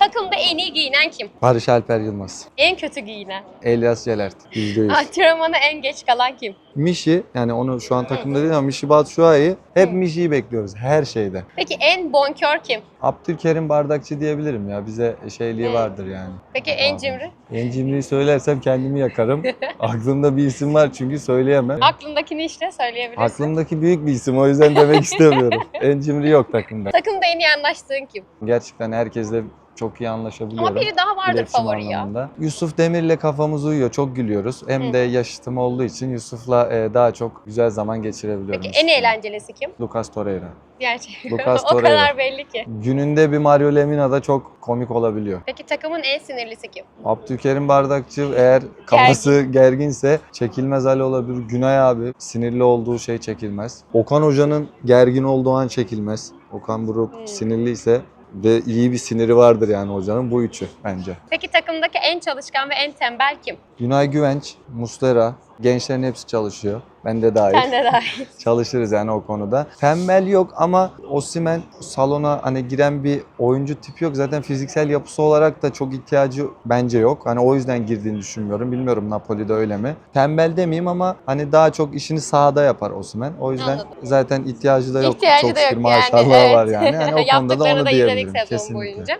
Takımda en iyi giyinen kim? Barış Alper Yılmaz. En kötü giyinen? Elias Celert. %100. Antrenmana en geç kalan kim? Mişi yani onu şu an takımda değil ama Mişi Batshuayi hep Mişi'yi bekliyoruz her şeyde. Peki en bonkör kim? Abdülkerim Bardakçı diyebilirim ya. Bize şeyliği vardır yani. Peki en cimri? En cimriyi söylersem kendimi yakarım. Aklımda bir isim var çünkü söyleyemem. Aklındakini işte söyleyebilirsin. Aklımdaki büyük bir isim o yüzden demek istemiyorum. en cimri yok takımda. Takımda en iyi anlaştığın kim? Gerçekten herkesle çok iyi anlaşabiliyorum. Ama biri daha vardır İletişim favori ya. anlamında. Yusuf Demir'le kafamız uyuyor. Çok gülüyoruz. Hem Hı. de yaşıtım olduğu için Yusuf'la e, daha çok güzel zaman geçirebiliyorum. Peki en eğlencelisi kim? Lucas Torreira. Gerçekten. Lucas o Torreira. kadar belli ki. Gününde bir Mario Lemina da çok komik olabiliyor. Peki takımın en sinirlisi kim? Abdülkerim Bardakçı eğer kafası gerginse çekilmez hali olabilir. Günay abi sinirli olduğu şey çekilmez. Okan Hoca'nın gergin olduğu an çekilmez. Okan Buruk Hmm. sinirliyse ve iyi bir siniri vardır yani hocanın bu üçü bence. Peki takımdaki en çalışkan ve en tembel kim? Günay Güvenç, Mustera, gençlerin hepsi çalışıyor. Ben de dahil. Sen de dahil. Çalışırız yani o konuda. Tembel yok ama Osimen salona hani giren bir oyuncu tipi yok. Zaten fiziksel yapısı olarak da çok ihtiyacı bence yok. Hani o yüzden girdiğini düşünmüyorum. Bilmiyorum Napoli'de öyle mi? Tembel demeyeyim ama hani daha çok işini sahada yapar Osimen. O yüzden Anladım. zaten ihtiyacı da yok. İhtiyacı çok da yok şükür yani. maşallah evet. var yani. Hani o konuda da onu da diyebilirim. Kesinlikle. boyunca.